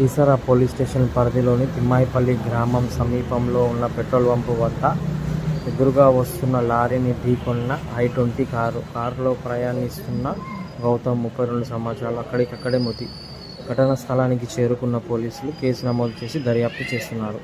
ఈసరా police station పరిధిలోని తిమ్మాయిపల్లి గ్రామం సమీపంలో ఉన్న పెట్రోల్ పంపు వద్ద ఎదురుగా వస్తున్న లారీని ఢీకొన్న ఐ ట్వంటీ కారు. కారులో ప్రయాణిస్తున్న గౌతమ్ ముప్పై రెండు సంవత్సరాలు అక్కడికక్కడే మృతి. ఘటనా స్థలానికి చేరుకున్న పోలీసులు కేసు నమోదు చేసి దర్యాప్తు చేస్తున్నారు.